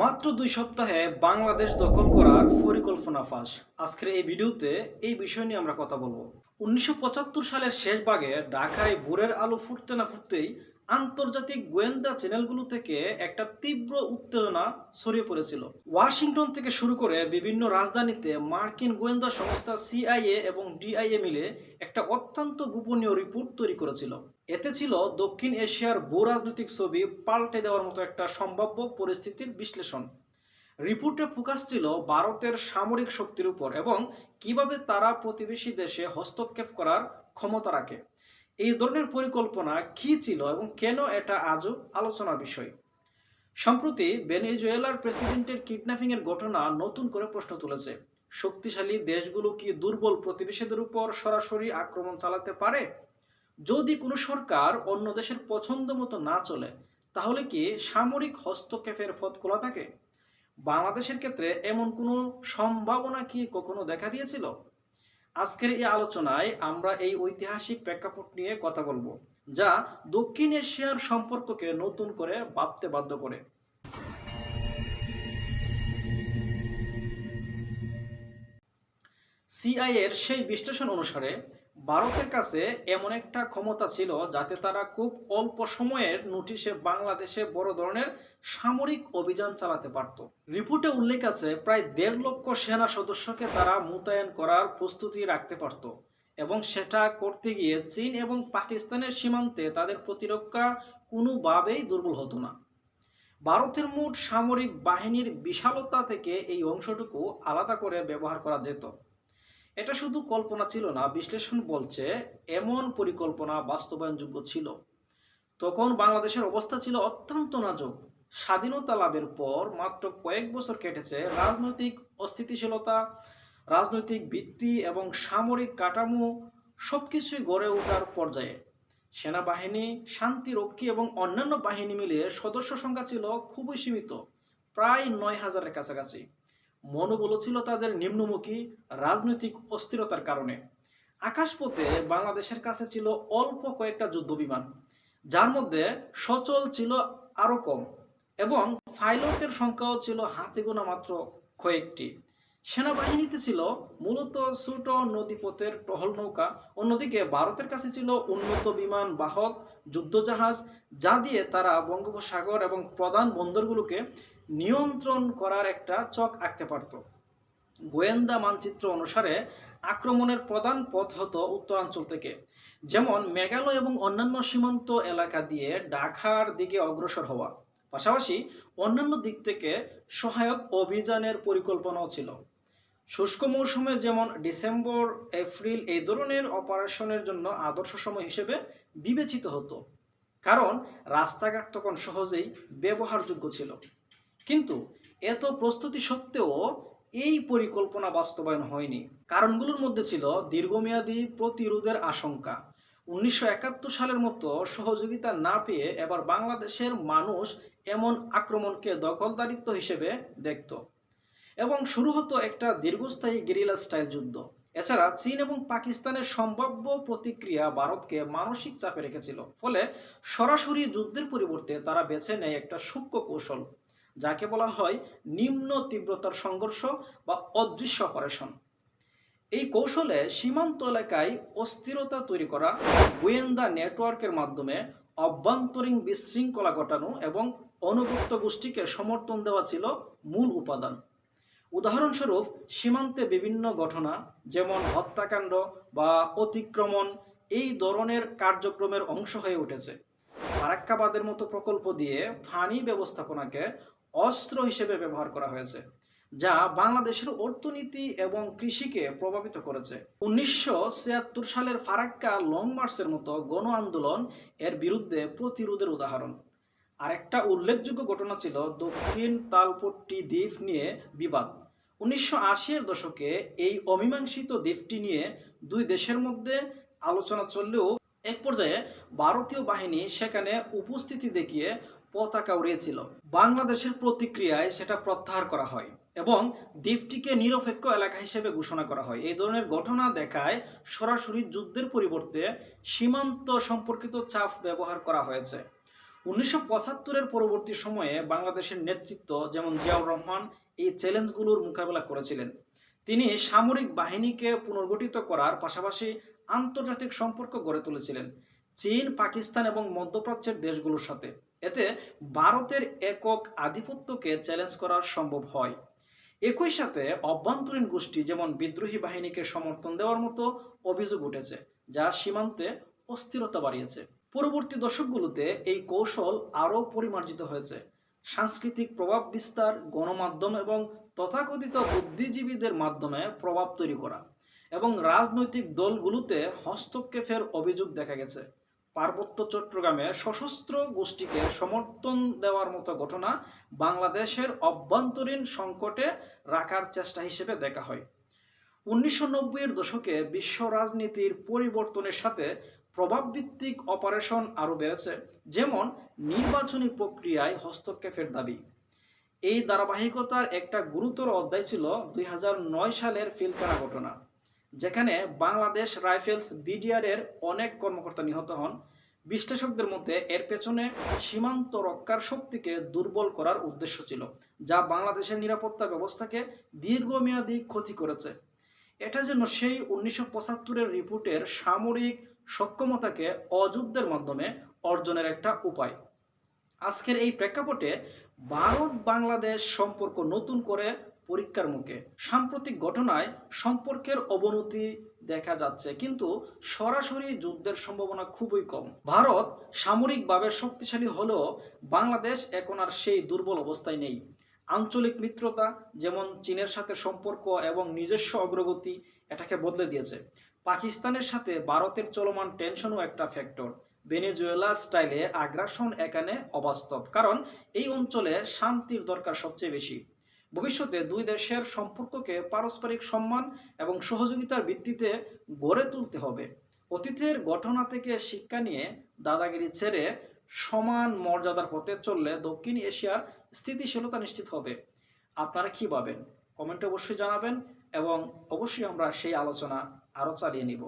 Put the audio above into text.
মাত্র দুই সপ্তাহে বাংলাদেশ দখল করার পরিকল্পনা ফাঁস। আজকের এই ভিডিওতে এই বিষয় নিয়ে আমরা কথা বলব। উনিশশো পঁচাত্তর সালের শেষ ভাগে ঢাকায় ভোরের আলো ফুটতে না ফুটতেই আন্তর্জাতিক গোয়েন্দা চ্যানেলগুলো থেকে একটা তীব্র উত্তেজনা ছড়িয়ে পড়েছিল। ওয়াশিংটন থেকে শুরু করে বিভিন্ন রাজধানীতে মার্কিন গোয়েন্দা সংস্থা সিআইএ এবং ডিআইএ মিলে একটা অত্যন্ত গোপনীয় রিপোর্ট তৈরি করেছিল। এতে ছিল দক্ষিণ এশিয়ার ভূ রাজনৈতিক ছবি পাল্টে দেওয়ার মতো একটা সম্ভাব্য পরিস্থিতির বিশ্লেষণ। রিপোর্টে ফোকাস ছিল ভারতের সামরিক শক্তির উপর এবং কীভাবে তারা প্রতিবেশী দেশে হস্তক্ষেপ করার ক্ষমতা রাখে। এই ধরনের পরিকল্পনা কি ছিল এবং কেন এটা আজও আলোচনার বিষয়? সম্প্রতি ভেনেজুয়েলার প্রেসিডেন্টের কিডন্যাপিং এর ঘটনা নতুন করে প্রশ্ন তুলেছে। শক্তিশালী দেশগুলো কি দুর্বল প্রতিবেশীদের উপর সরাসরি আক্রমণ চালাতে পারে? যদি কোনো সরকার অন্য দেশের পছন্দ মতো না চলে, তাহলে কি সামরিক হস্তক্ষেপের পথ খোলা থাকে? বাংলাদেশের ক্ষেত্রে এমন কোনো সম্ভাবনা কি কখনো দেখা দিয়েছিল? আজকের এই আলোচনায় আমরা এই ঐতিহাসিক প্রেক্ষাপট নিয়ে কথা বলব, যা দক্ষিণ এশিয়ার সম্পর্ককে নতুন করে ভাবতে বাধ্য করে। সিআইএর সেই বিশ্লেষণ অনুসারে ভারতের কাছে এমন একটা ক্ষমতা ছিল যাতে তারা খুব অল্প সময়ের নোটিশে বাংলাদেশে বড় ধরনের সামরিক অভিযান চালাতে পারত। রিপোর্টে উল্লেখ আছে, প্রায় দেড় লক্ষ সেনা সদস্যকে তারা মোতায়েন করার প্রস্তুতি রাখতে পারত এবং সেটা করতে গিয়ে চীন এবং পাকিস্তানের সীমান্তে তাদের প্রতিরক্ষা কোনোভাবেই দুর্বল হতো না। ভারতের মোট সামরিক বাহিনীর বিশালতা থেকে এই অংশটুকু আলাদা করে ব্যবহার করা যেত। এটা শুধু কল্পনা ছিল না, বিশ্লেষণ বলছে এমন পরিকল্পনা বাস্তবায়নযোগ্য ছিল। তখন বাংলাদেশের অবস্থা ছিল অত্যন্ত নাজুক। স্বাধীনতা লাভের পর মাত্র কয়েক বছর কেটেছে রাজনৈতিক অস্থিতিশীলতা, রাজনৈতিক ভিত্তি এবং সামরিক কাঠামো সবকিছুই গড়ে ওঠার পর্যায়ে। সেনাবাহিনী শান্তিরক্ষী এবং অন্যান্য বাহিনী মিলিয়ে সদস্য সংখ্যা ছিল খুবই সীমিত, প্রায় নয় হাজারের কাছাকাছি। মনোবল ছিল তাদের নিম্নমুখী রাজনৈতিক অস্থিরতার কারণে। আকাশপথে বাংলাদেশের কাছে ছিল অল্প কয়েকটা যুদ্ধ বিমান যার মধ্যে সচল ছিল আরও কম এবং পাইলটের সংখ্যাও ছিল হাতে গোনা মাত্র কয়েকটি। সেনাবাহিনীতে ছিল মূলত ছোট নদীপথের টহল নৌকা, অন্যদিকে ভারতের কাছে ছিল উন্নত বিমান বাহক, যুদ্ধজাহাজ, যা দিয়ে তারা বঙ্গোপসাগর এবং প্রধান বন্দরগুলোকে নিয়ন্ত্রণ করার একটা চক আঁকতে পারত। গোয়েন্দা মানচিত্র অনুসারে আক্রমণের প্রধান পথ হতো উত্তরাঞ্চল থেকে। যেমন মেঘালয় এবং অন্যান্য সীমান্ত এলাকা দিয়ে ঢাকার দিকে অগ্রসর হওয়া। পাশাপাশি অন্যান্য দিক থেকে সহায়ক অভিযানের পরিকল্পনাও ছিল। শুষ্ক মৌসুমে যেমন ডিসেম্বর, এপ্রিল এই ধরনের অপারেশনের জন্য আদর্শ সময় হিসেবে বিবেচিত হতো। কারণ রাস্তাঘাট তখন সহজেই ব্যবহারযোগ্য ছিল। কিন্তু এত প্রস্তুতি সত্ত্বেও এই পরিকল্পনা বাস্তবায়ন হয়নি। কারণগুলোর মধ্যে ছিল দীর্ঘমেয়াদী প্রতিরোধের আশঙ্কা। উনিশশো একাত্তর সালের মতো সহযোগিতা না পেয়ে এবার বাংলাদেশের মানুষ এমন আক্রমণকে দখলদারিত্ব হিসেবে দেখত। এবং শুরু হতো একটা দীর্ঘস্থায়ী গেরিলা স্টাইল যুদ্ধ। এছাড়া চীন এবং পাকিস্তানের সম্ভাব্য প্রতিক্রিয়া ভারতকে মানসিক চাপে রেখেছিল। ফলে সরাসরি যুদ্ধের পরিবর্তে তারা বেছে নেয় একটা সূক্ষ্ম কৌশল। যাকে বলা হয় নিম্ন তীব্রতার সংঘর্ষ বা অদৃশ্য অপারেশন। এই কৌশলে সীমান্ত এলাকায় অস্থিরতা তৈরি করা, গোয়েন্দা নেটওয়ার্কের মাধ্যমে অভ্যন্তরীণ বিশৃঙ্খলা ঘটানো এবং অনুভুক্ত গোষ্ঠীকে সমর্থন দেওয়া ছিল মূল উপাদান। উদাহরণস্বরূপ, সীমান্তে বিভিন্ন ঘটনা, যেমন হত্যাকাণ্ড বা অতিক্রমণ, এই ধরনের কার্যক্রমের অংশ হয়ে উঠেছে। ফারাক্কাবাদের মতো প্রকল্প দিয়ে ফানি ব্যবস্থাপনাকে অস্ত্র হিসেবে ব্যবহার করা হয়েছে, যা বাংলাদেশের অর্থনীতি এবং কৃষিকে প্রভাবিত করেছে। উনিশশো ছিয়াত্তর সালের ফারাক্কা লং মার্চের মতো গণ আন্দোলন এর বিরুদ্ধে প্রতিরোধের উদাহরণ। আরেকটা উল্লেখযোগ্য ঘটনা ছিল দক্ষিণ তালপট্টি দ্বীপ নিয়ে বিবাদ। উনিশশো আশির দশকে এই অমীমাংসিত দ্বীপটি নিয়ে দুই দেশের মধ্যে আলোচনা চললেও এক পর্যায়ে ভারতীয় বাহিনী সেখানে উপস্থিতি দেখিয়ে পতাকা উড়িয়েছিল। বাংলাদেশের প্রতিক্রিয়ায় সেটা প্রত্যাহার করা হয় এবং দ্বীপটিকে নিরপেক্ষ এলাকা হিসেবে ঘোষণা করা হয়। এই ধরনের ঘটনা দেখায় সরাসরি যুদ্ধের পরিবর্তে সীমান্ত সম্পর্কিত চাপ ব্যবহার করা হয়েছে। উনিশশো পঁচাত্তরের পরবর্তী সময়ে বাংলাদেশের নেতৃত্ব যেমন জিয়াউর রহমান এই চ্যালেঞ্জগুলোর মোকাবেলা করেছিলেন। তিনি সামরিক বাহিনীকে পুনর্গঠিত করার পাশাপাশি আন্তর্জাতিক সম্পর্ক গড়ে তুলেছিলেন। চীন, পাকিস্তান এবং মধ্যপ্রাচ্যের দেশগুলোর সাথে। এতে ভারতের একক আধিপত্যকে চ্যালেঞ্জ করা সম্ভব হয়। একই সাথে অভ্যন্তরীণ গোষ্ঠী যেমন বিদ্রোহী বাহিনীকে সমর্থন দেওয়ার মতো অভিযোগ উঠেছে, যা সীমান্তে অস্থিরতা বাড়িয়েছে। পরবর্তী দশকগুলোতে এই কৌশল আরও পরিমার্জিত হয়েছে। সাংস্কৃতিক প্রভাব বিস্তার, গণমাধ্যম এবং তথাকথিত বুদ্ধিজীবীদের মাধ্যমে প্রভাব তৈরি করা এবং রাজনৈতিক দলগুলোতে হস্তক্ষেপের অভিযোগ দেখা গেছে। পার্বত্য চট্টগ্রামে সশস্ত্র গোষ্ঠীকে সমর্থন দেওয়ার মতো ঘটনা বাংলাদেশের অভ্যন্তরীণ সংকটে রাখার চেষ্টা হিসেবে দেখা হয়। উনিশশো নব্বইয়ের দশকে বিশ্ব রাজনীতির পরিবর্তনের সাথে প্রভাবভিত্তিক অপারেশন আরও বেড়েছে, যেমন নির্বাচনী প্রক্রিয়ায় হস্তক্ষেপের দাবি। এই ধারাবাহিকতার একটা গুরুতর অধ্যায় ছিল দুই হাজার নয় সালের ফিলকানা ঘটনা। যেখানে বাংলাদেশ রাইফেলস বিডিআর এর অনেক কর্মকর্তা নিহত হন। বিশ্লেষকদের মধ্যে এর পেছনে সীমান্ত রক্ষার শক্তিকে দুর্বল করার উদ্দেশ্য ছিল, যা বাংলাদেশের নিরাপত্তা ব্যবস্থাকে দীর্ঘমেয়াদী ক্ষতি করেছে। এটা যেন সেই উনিশশো পঁচাত্তরের রিপোর্টের সামরিক সক্ষমতাকে অযুদ্ধের মাধ্যমে অর্জনের একটা উপায়। আজকের এই প্রেক্ষাপটে ভারত বাংলাদেশ সম্পর্ক নতুন করে পরীক্ষার মুখে। সাম্প্রতিক ঘটনায় সম্পর্কের অবনতি দেখা যাচ্ছে, কিন্তু সরাসরি যুদ্ধের সম্ভাবনা খুবই কম। ভারত সামরিকভাবে শক্তিশালী হলেও বাংলাদেশ এখন আর সেই দুর্বল অবস্থায় নেই। আঞ্চলিক মিত্রতা, যেমন চীনের সাথে সম্পর্ক এবং নিজস্ব অগ্রগতি, এটাকে বদলে দিয়েছে। পাকিস্তানের সাথে ভারতের চলমান টেনশনও একটা ফ্যাক্টর। ভেনেজুয়েলা স্টাইলে আগ্রাসন এখানে অবাস্তব, কারণ এই অঞ্চলে শান্তির দরকার সবচেয়ে বেশি। ভবিষ্যতে দুই দেশের সম্পর্ককে পারস্পরিক সম্মান এবং সহযোগিতার ভিত্তিতে গড়ে তুলতে হবে। অতীতের ঘটনা থেকে শিক্ষা নিয়ে দাদাগিরি ছেড়ে সমান মর্যাদার পথে চললে দক্ষিণ এশিয়ার স্থিতিশীলতা নিশ্চিত হবে। আপনারা কি ভাবেন? কমেন্টে অবশ্যই জানাবেন এবং অবশ্যই আমরা সেই আলোচনা আরও চালিয়ে নিব।